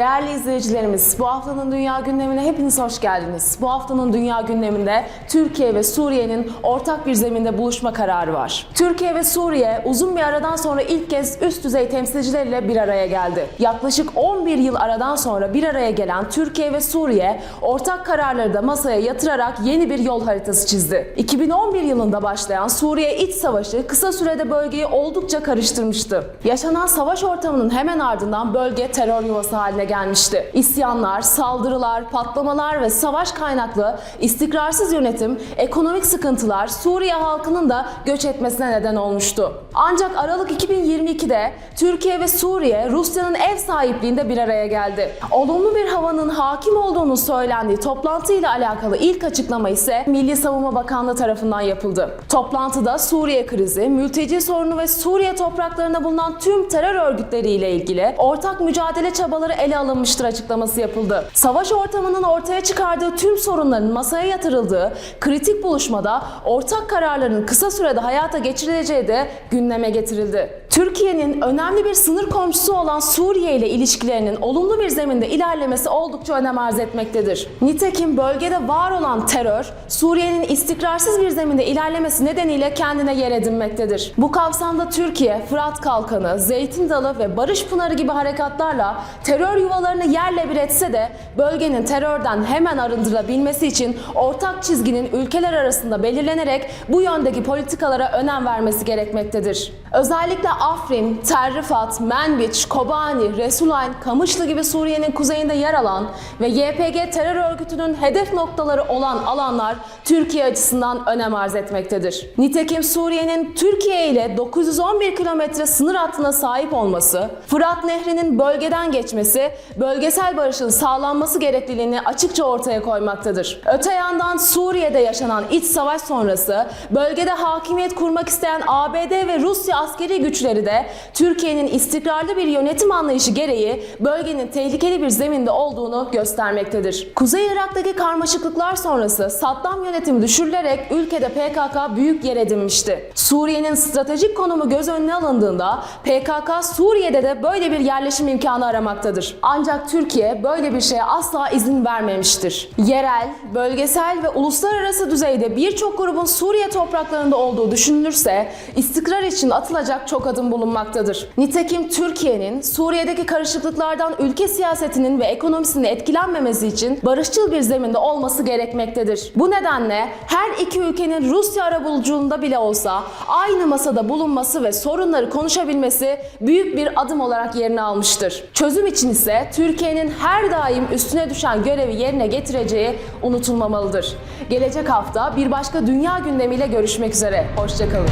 Değerli izleyicilerimiz, bu haftanın dünya gündemine hepiniz hoş geldiniz. Bu haftanın dünya gündeminde Türkiye ve Suriye'nin ortak bir zeminde buluşma kararı var. Türkiye ve Suriye uzun bir aradan sonra ilk kez üst düzey temsilcileriyle bir araya geldi. Yaklaşık 11 yıl aradan sonra bir araya gelen Türkiye ve Suriye ortak kararları da masaya yatırarak yeni bir yol haritası çizdi. 2011 yılında başlayan Suriye iç savaşı kısa sürede bölgeyi oldukça karıştırmıştı. Yaşanan savaş ortamının hemen ardından bölge terör yuvası haline gelmişti. İsyanlar, saldırılar, patlamalar ve savaş kaynaklı istikrarsız yönetim, ekonomik sıkıntılar Suriye halkının da göç etmesine neden olmuştu. Ancak Aralık 2022'de Türkiye ve Suriye Rusya'nın ev sahipliğinde bir araya geldi. Olumlu bir havanın hakim olduğunu söylendiği toplantı ile alakalı ilk açıklama ise Milli Savunma Bakanlığı tarafından yapıldı. Toplantıda Suriye krizi, mülteci sorunu ve Suriye topraklarında bulunan tüm terör örgütleriyle ilgili ortak mücadele çabaları ele alınmıştır açıklaması yapıldı. Savaş ortamının ortaya çıkardığı tüm sorunların masaya yatırıldığı kritik buluşmada ortak kararların kısa sürede hayata geçirileceği de gündeme getirildi. Türkiye'nin önemli bir sınır komşusu olan Suriye ile ilişkilerinin olumlu bir zeminde ilerlemesi oldukça önem arz etmektedir. Nitekim bölgede var olan terör, Suriye'nin istikrarsız bir zeminde ilerlemesi nedeniyle kendine yer edinmektedir. Bu kapsamda Türkiye, Fırat Kalkanı, Zeytin Dalı ve Barış Pınarı gibi harekatlarla terör yuvalarını yerle bir etse de bölgenin terörden hemen arındırılabilmesi için ortak çizginin ülkeler arasında belirlenerek bu yöndeki politikalara önem vermesi gerekmektedir. Özellikle Afrin, Tel Rifat, Menbiç, Kobani, Resulayn, Kamışlı gibi Suriye'nin kuzeyinde yer alan ve YPG terör örgütünün hedef noktaları olan alanlar Türkiye açısından önem arz etmektedir. Nitekim Suriye'nin Türkiye ile 911 kilometre sınır hattına sahip olması, Fırat Nehri'nin bölgeden geçmesi, bölgesel barışın sağlanması gerekliliğini açıkça ortaya koymaktadır. Öte yandan Suriye'de yaşanan iç savaş sonrası bölgede hakimiyet kurmak isteyen ABD ve Rusya askeri güçleri de Türkiye'nin istikrarlı bir yönetim anlayışı gereği bölgenin tehlikeli bir zeminde olduğunu göstermektedir. Kuzey Irak'taki karmaşıklıklar sonrası Saddam yönetimi düşürülerek ülkede PKK büyük yer edinmişti. Suriye'nin stratejik konumu göz önüne alındığında PKK Suriye'de de böyle bir yerleşim imkanı aramaktadır. Ancak Türkiye böyle bir şeye asla izin vermemiştir. Yerel, bölgesel ve uluslararası düzeyde birçok grubun Suriye topraklarında olduğu düşünülürse istikrar için atılacak çok adım bulunmaktadır. Nitekim Türkiye'nin Suriye'deki karışıklıklardan ülke siyasetinin ve ekonomisinin etkilenmemesi için barışçıl bir zeminde olması gerekmektedir. Bu nedenle her iki ülkenin Rusya arabuluculuğunda bile olsa aynı masada bulunması ve sorunları konuşabilmesi büyük bir adım olarak yerini almıştır. Çözüm için ise Türkiye'nin her daim üstüne düşen görevi yerine getireceği unutulmamalıdır. Gelecek hafta bir başka dünya gündemiyle görüşmek üzere. Hoşçakalın.